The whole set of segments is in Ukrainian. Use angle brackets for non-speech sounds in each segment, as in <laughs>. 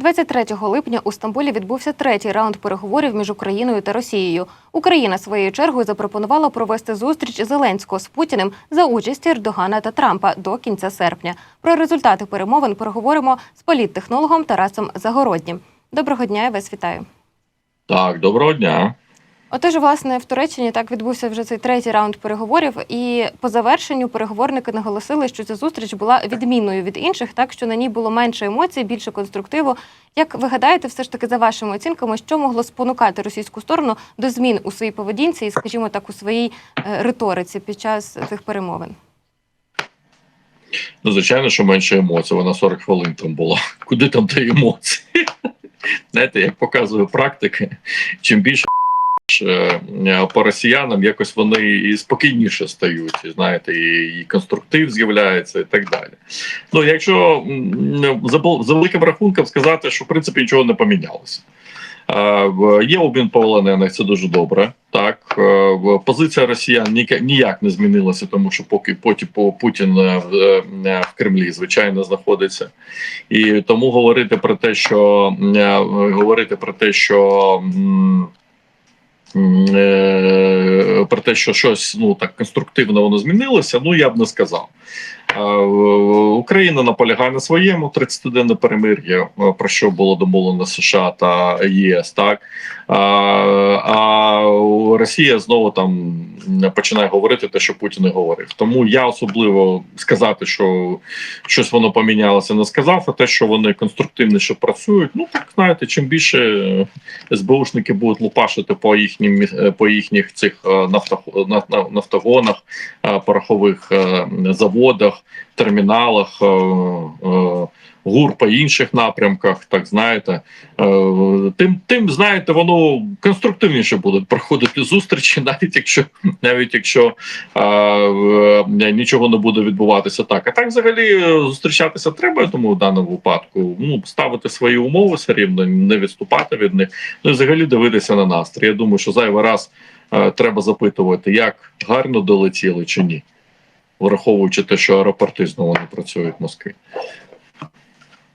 23 липня у Стамбулі відбувся третій раунд переговорів між Україною та Росією. Україна своєю чергою запропонувала провести зустріч Зеленського з Путіним за участі Ердогана та Трампа до кінця серпня. Про результати перемовин переговоримо з політтехнологом Тарасом Загороднім. Доброго дня, я вас вітаю. Так, доброго дня. Отож, власне, в Туреччині так відбувся вже цей третій раунд переговорів, і по завершенню переговорники наголосили, що ця зустріч була відмінною від інших, так що на ній було менше емоцій, більше конструктиву. Як ви гадаєте, все ж таки за вашими оцінками, що могло спонукати російську сторону до змін у своїй поведінці і, скажімо так, у своїй е, риториці під час цих перемовин? Ну, звичайно, що менше емоцій. Вона 40 хвилин там була. Куди там ті емоції? <laughs> Знаєте, як показує практика, чим більше по росіянам, якось вони і спокійніше стають, і знаєте, і, і конструктив з'являється, і так далі. Ну, якщо за, за великим рахунком сказати, що в принципі нічого не помінялося. Е, Є обмін полонених, це дуже добре. Так е, позиція росіян ніяк, не змінилася, тому що поки потім по Путін е, в, е, Кремлі звичайно знаходиться, і тому говорити про те, що е, говорити про те, що е, про те, що щось ну так конструктивно воно змінилося, ну я б не сказав. Е, Україна наполягає на своєму 30-денне перемир'я, е, про що було домовлено США та ЄС. Так а, Росія знову там починає говорити те, що Путін і говорив. Тому я особливо сказати, що щось воно помінялося, не сказав. А те, що вони конструктивніше працюють, ну так знаєте, чим більше е, СБУшники будуть лупашити по їхнім по їхніх цих е, нафтох- на- на- нафтогонах, порохових заводах, терміналах. е, е, ГУР по інших напрямках, так знаєте, е, тим, тим знаєте, воно конструктивніше будуть проходити зустрічі, <laughs> навіть якщо навіть якщо нічого не буде відбуватися так. А так, взагалі, зустрічатися треба, думаю, в даному випадку. Ну, ставити свої умови все рівно, не відступати від них. Ну і взагалі дивитися на настрій. Я думаю, що зайвий раз треба запитувати, як гарно долетіли чи ні, враховуючи те, що аеропорти знову не працюють в Москві.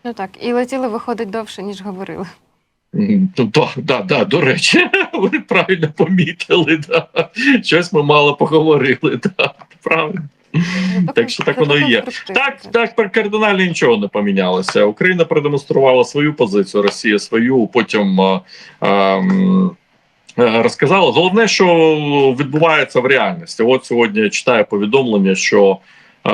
Ну так, і летіли виходить довше, ніж говорили. Ну, да, да, до речі, <laughs> ви правильно помітили. Да. Щось ми мало поговорили. Да, правильно. Так що так воно і є. Так, так, так кардинально нічого не помінялося. Україна продемонструвала свою позицію, Росія свою, потім а, а, е, розказала. Головне, що відбувається в реальності. От сьогодні я читаю повідомлення, що е,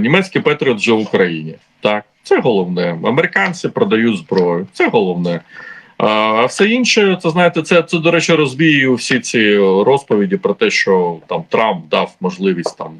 німецький Петріот вже в Україні. Так, це головне. Американці продають зброю. Це головне. А а все інше, це знаєте, це, це до речі, розбію всі ці розповіді про те, що там Трамп дав можливість там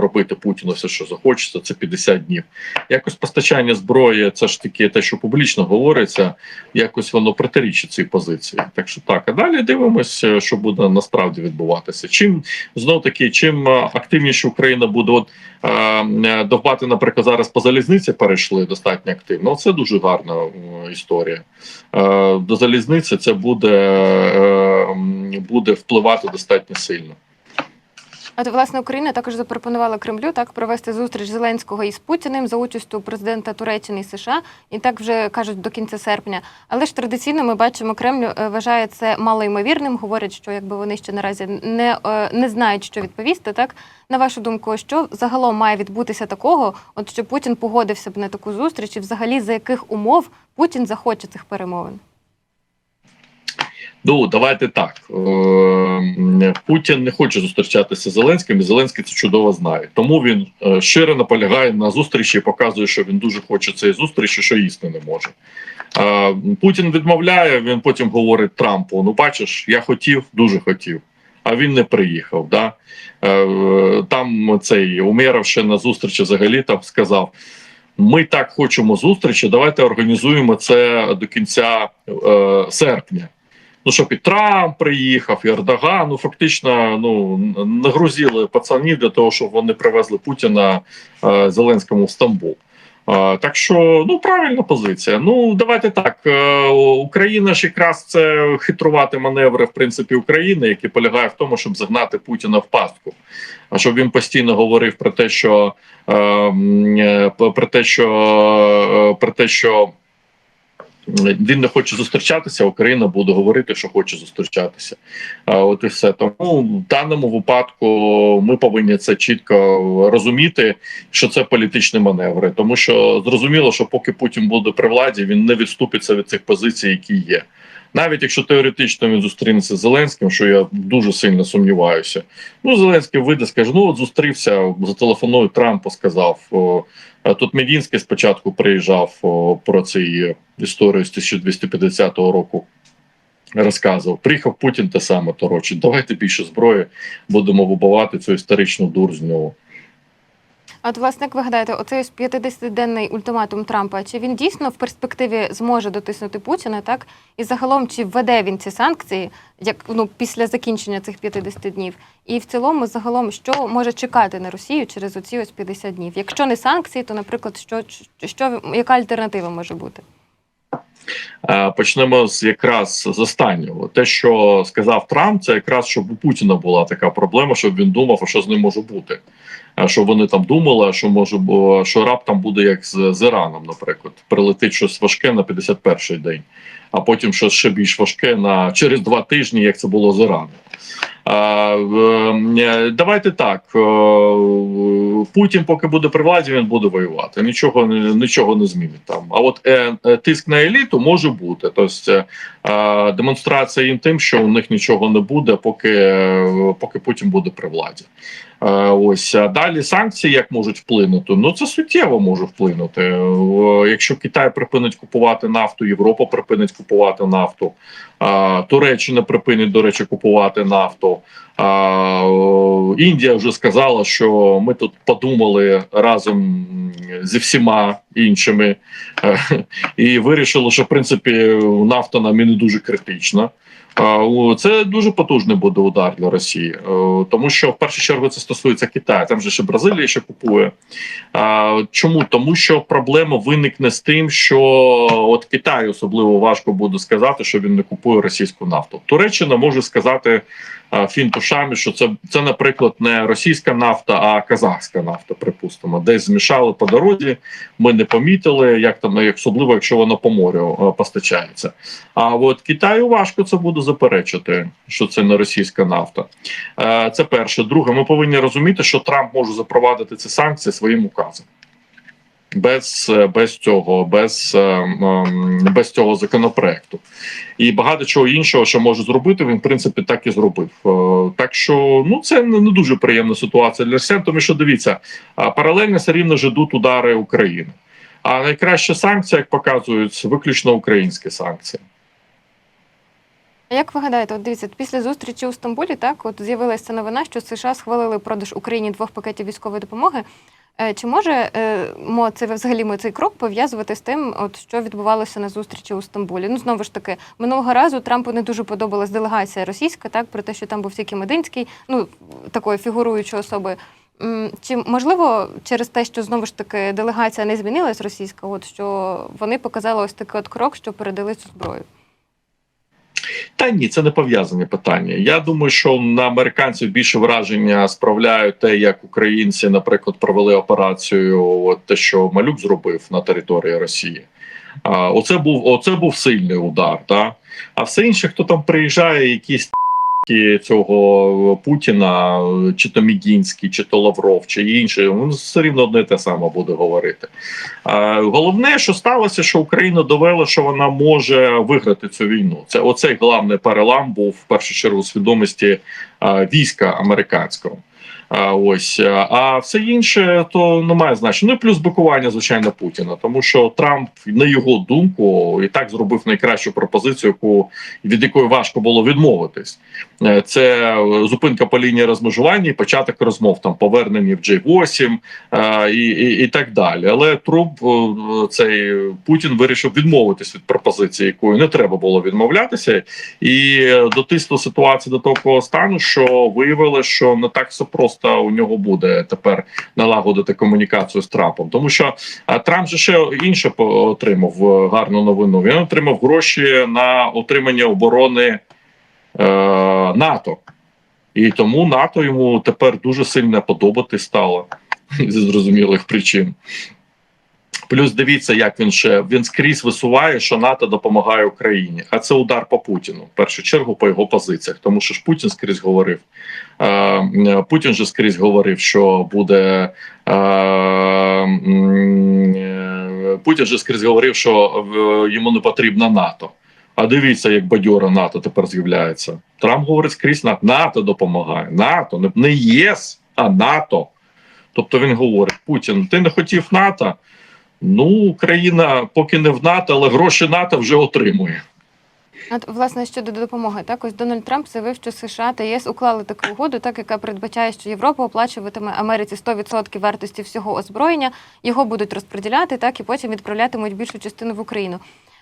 робити Путіну все, що захочеться. Це 50 днів. Якось постачання зброї, це ж таки те, що публічно говориться, якось воно протирічить цій позиції. Так що так, а далі дивимося, що буде насправді відбуватися. Чим знов таки, чим е, активніше Україна буде от е, е, довбати, наприклад, зараз по залізниці перейшли достатньо активно. Це дуже гарна е, історія. Е, До залізниці це буде, е, буде впливати достатньо сильно. От, власне, Україна також запропонувала Кремлю так провести зустріч Зеленського із Путіним за участю президента Туреччини і США, і так вже кажуть до кінця серпня. Але ж традиційно ми бачимо, Кремль е, вважає це малоймовірним. Говорять, що якби вони ще наразі не, е, не знають, що відповісти. Так на вашу думку, що загалом має відбутися такого, от що Путін погодився б на таку зустріч, і взагалі за яких умов Путін захоче цих перемовин? Ну давайте так. Е, Путін не хоче зустрічатися з Зеленським, і Зеленський це чудово знає. Тому він е, щиро наполягає на зустрічі і показує, що він дуже хоче цієї зустрічі, що їсти не може. Е, Путін відмовляє. Він потім говорить Трампу: Ну, бачиш, я хотів, дуже хотів. А він не приїхав. Да? Там цей Умєров ще на зустрічі взагалі там сказав: ми так хочемо зустрічі, давайте організуємо це до кінця е, серпня. Ну, щоб і Трамп приїхав, і Ердоган, ну фактично ну, нагрузили пацанів для того, щоб вони привезли Путіна е, Зеленському в Стамбул. Е, так що ну правильна позиція. Ну давайте так. Е, Україна ж якраз це хитрувати маневри в принципі України, які полягає в тому, щоб загнати Путіна в пастку. А щоб він постійно говорив про те, що е, м, е, про те, що е, про те, що він не хоче зустрічатися, Україна буде говорити, що хоче зустрічатися. А от і все. Тому в даному випадку ми повинні це чітко розуміти, що це політичні маневри, тому що зрозуміло, що поки Путін буде при владі, він не відступиться від цих позицій, які є. Навіть якщо теоретично він зустрінеться з Зеленським, що я дуже сильно сумніваюся. Ну Зеленський вийде, скаже: ну от зустрівся, зателефонує Трампу, сказав. О, а тут Медінський спочатку приїжджав про цю історію з 1250 року. Розказував, приїхав Путін те саме торочить. Давайте більше зброї, будемо вибивати цю історичну дур з нього. От, власне, як ви гадаєте, оцей ось 50-денний ультиматум Трампа, чи він дійсно в перспективі зможе дотиснути Путіна, так? І загалом, чи введе він ці санкції, як ну після закінчення цих 50 днів? І в цілому, загалом, що може чекати на Росію через оці ось 50 днів? Якщо не санкції, то, наприклад, що, що яка альтернатива може бути? Е, Почнемо з якраз з останнього. Те, що сказав Трамп, це якраз щоб у Путіна була така проблема, щоб він думав, що з ним може бути. Що вони там думали, що може бу- що раптом буде як з, з Іраном, наприклад, прилетить щось важке на 51-й день, а потім щось ще більш важке на через два тижні, як це було з Іраном. Е, давайте так. Путін, поки буде при владі, він буде воювати. Нічого нічого не змінить там. А от е, е, тиск на еліту може бути. Тобто демонстрація їм тим, що у них нічого не буде, поки, поки Путін буде при владі. Е, ось а далі санкції як можуть вплинути. Ну це суттєво може вплинути. Е, Якщо Китай припинить купувати нафту, Європа припинить купувати нафту. Туреччина припинить, до речі, купувати нафту. А, Індія вже сказала, що ми тут подумали разом зі всіма іншими е, і вирішили, що в принципі нафта нам і не дуже критична. Це дуже потужний буде удар для Росії, е, тому що в першу чергу це стосується Китаю. Там же ще Бразилія ще купує. Чому? Тому що проблема виникне з тим, що от Китаю особливо важко буде сказати, що він не купує російську нафту. Туреччина може сказати фінтушами, що це, це, наприклад, не російська нафта, а казахська нафта. Припустимо, десь змішали по дорозі. Ми не помітили, як там особливо, якщо воно по морю постачається. А от Китаю важко це буде заперечити, що це не російська нафта. Е, Це перше. Друге, ми повинні розуміти, що Трамп може запровадити ці санкції своїм указом. Без, без цього, без, е, без цього законопроекту. І багато чого іншого, що може зробити, він в принципі так і зробив. Е, Так що ну це не дуже приємна ситуація для росіян, тому що дивіться, паралельно все рівно ж ідуть удари України. А найкраща санкція, як показують, виключно українські санкції. Як ви гадаєте, от дивіться, після зустрічі у Стамбулі, так от з'явилася новина, що США схвалили продаж Україні двох пакетів військової допомоги. Е, Чи може е, мо це взагалі ми цей крок пов'язувати з тим, от що відбувалося на зустрічі у Стамбулі? Ну знову ж таки, минулого разу Трампу не дуже подобалась делегація російська, так про те, що там був тільки Мединський, ну такою фігуруючою особою. М, Чи можливо через те, що знову ж таки делегація не змінилась російська, от що вони показали ось такий от крок, що передали цю зброю? Та ні, це не пов'язані питання. Я думаю, що на американців більше враження справляють те, як українці, наприклад, провели операцію, от те, що Малюк зробив на території Росії. А, оце був оце був сильний удар. Та? А все інше, хто там приїжджає, якісь цього Путіна, чи то Мідінський, чи то Лавров, чи інші, він все рівно одне те саме буде говорити. Головне, що сталося, що Україна довела, що вона може виграти цю війну. Це оцей головний перелам був в першу чергу свідомості війська американського. Ось а, а все інше то не має значення. Ну і плюс бикування, звичайно, Путіна, тому що Трамп, на його думку, і так зробив найкращу пропозицію, яку від якої важко було відмовитись. Е, Це зупинка по лінії розмежування і початок розмов там повернення в J8 е, і, і, і так далі. Але Трамп е, цей Путін вирішив відмовитись від пропозиції, якою не треба було відмовлятися, і е, дотиснув ситуацію до такого стану, що виявили, що не так все просто у нього буде тепер налагодити комунікацію з Трампом, тому що Трамп же ще інше отримав е, гарну новину. Він отримав гроші на отримання оборони е, НАТО, і тому НАТО йому тепер дуже сильно подобати стало <laughs> зі зрозумілих причин. Плюс дивіться, як він ще він скрізь висуває, що НАТО допомагає Україні. А це удар по Путіну. В першу чергу по його позиціях. Тому що ж Путін скрізь говорив. Е, Путін же скрізь говорив, що буде. Е, Путін же скрізь говорив, що е, йому не потрібно НАТО. А дивіться, як бадьора НАТО тепер з'являється. Трамп говорить скрізь НАТО. НАТО допомагає. НАТО, не ЄС, а НАТО. Тобто він говорить: Путін, ти не хотів НАТО. Ну, Україна поки не в НАТО, але гроші НАТО вже отримує. От, власне, щодо допомоги, так ось Дональд Трамп заявив, що США та ЄС уклали таку угоду, так яка передбачає, що Європа оплачуватиме Америці 100% вартості всього озброєння, його будуть розподіляти, так і потім відправлятимуть більшу частину в Україну.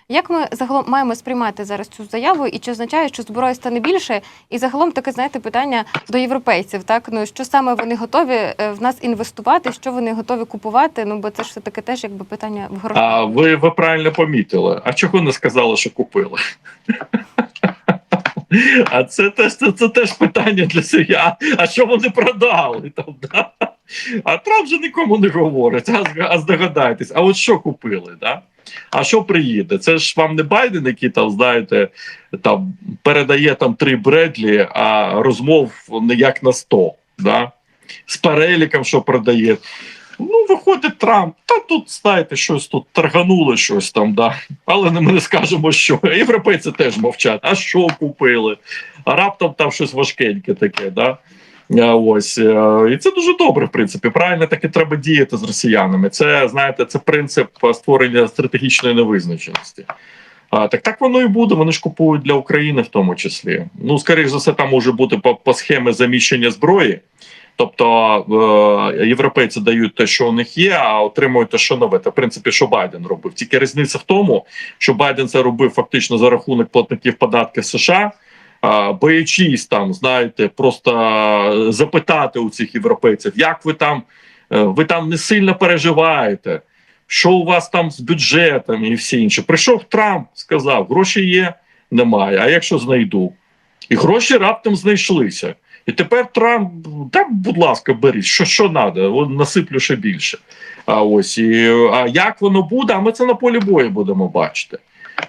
Як ми загалом маємо сприймати зараз цю заяву, і чи означає, що зброї стане більше? І загалом таке знаєте питання до європейців, так ну що саме вони готові е, в нас інвестувати, що вони готові купувати? Ну бо це ж все таки теж якби питання в грошах. А ви, ви правильно помітили. А чого не сказали, що купили? <laughs> А це теж це, теж питання для себя. А що вони продали там? А Трамп же нікому не говорить. А, а здогадайтесь, а от що купили? Да? А що приїде? Це ж вам не Байден, який там, знаєте, там передає там три Бредлі, а розмов не як на 100. Да? З переліком, що продає. Ну, виходить Трамп, та тут, знаєте, щось тут торганули щось там, да. Але ми не скажемо, що. Європейці теж мовчать. А що купили? А раптом там щось важкеньке таке, да. А, Ось е, і це дуже добре, в принципі. Правильно так і треба діяти з росіянами. Це знаєте, це принцип е, створення стратегічної невизначеності. А, так так воно і буде. Вони ж купують для України в тому числі. Ну, скоріш за все, там може бути по, по схемі заміщення зброї. Тобто е, європейці дають те, що у них є, а отримують те, що нове. Це, в принципі, що Байден робив. Тільки різниця в тому, що Байден це робив фактично за рахунок платників податків США, е, боячись там, знаєте, просто запитати у цих європейців, як ви там, е, ви там не сильно переживаєте, що у вас там з бюджетом і все інше. Прийшов Трамп, сказав, гроші є, немає. А якщо знайду? І гроші раптом знайшлися. І тепер Трамп, та, будь ласка, беріть, що що треба, насиплю ще більше. А ось і а як воно буде, а ми це на полі бою будемо бачити.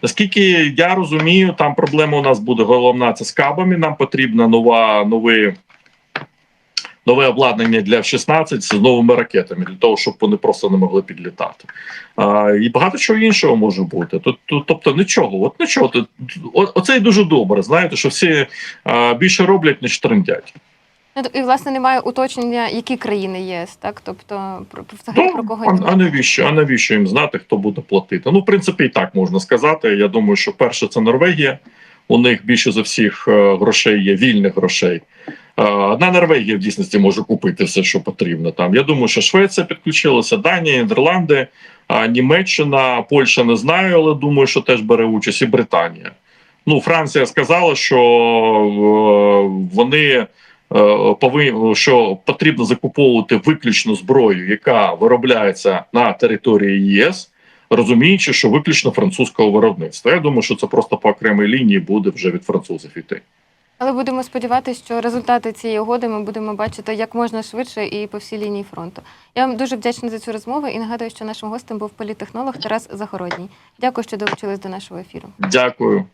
Наскільки я розумію, там проблема у нас буде головна це з кабами. Нам потрібна нова новий. Нове обладнання для F-16 з новими ракетами для того, щоб вони просто не могли підлітати. А, і багато чого іншого може бути. Тут, тут, тобто нічого, от нічого. Тут, оце і дуже добре. Знаєте, що всі а, більше роблять, ніж трендять. Ну, І власне немає уточнення, які країни ЄС, так тобто про про- взагалі про Ну, кого а, а навіщо? А навіщо їм знати, хто буде платити? Ну, в принципі, і так можна сказати. Я думаю, що перше це Норвегія. У них більше за всіх е, грошей є вільних грошей. Е, Одна Норвегія в дійсності може купити все, що потрібно. Там я думаю, що Швеція підключилася, Данія, Нідерланди, Німеччина, Польща не знаю, але думаю, що теж бере участь і Британія. Ну, Франція сказала, що е, вони що потрібно закуповувати виключно зброю, яка виробляється на території ЄС, розуміючи, що виключно французького виробництва. Я думаю, що це просто по окремій лінії буде вже від французів іти. Але будемо сподіватися, що результати цієї угоди ми будемо бачити як можна швидше і по всій лінії фронту. Я вам дуже вдячна за цю розмову і нагадую, що нашим гостем був політтехнолог Тарас Загородній. Дякую, що долучились до нашого ефіру. Дякую.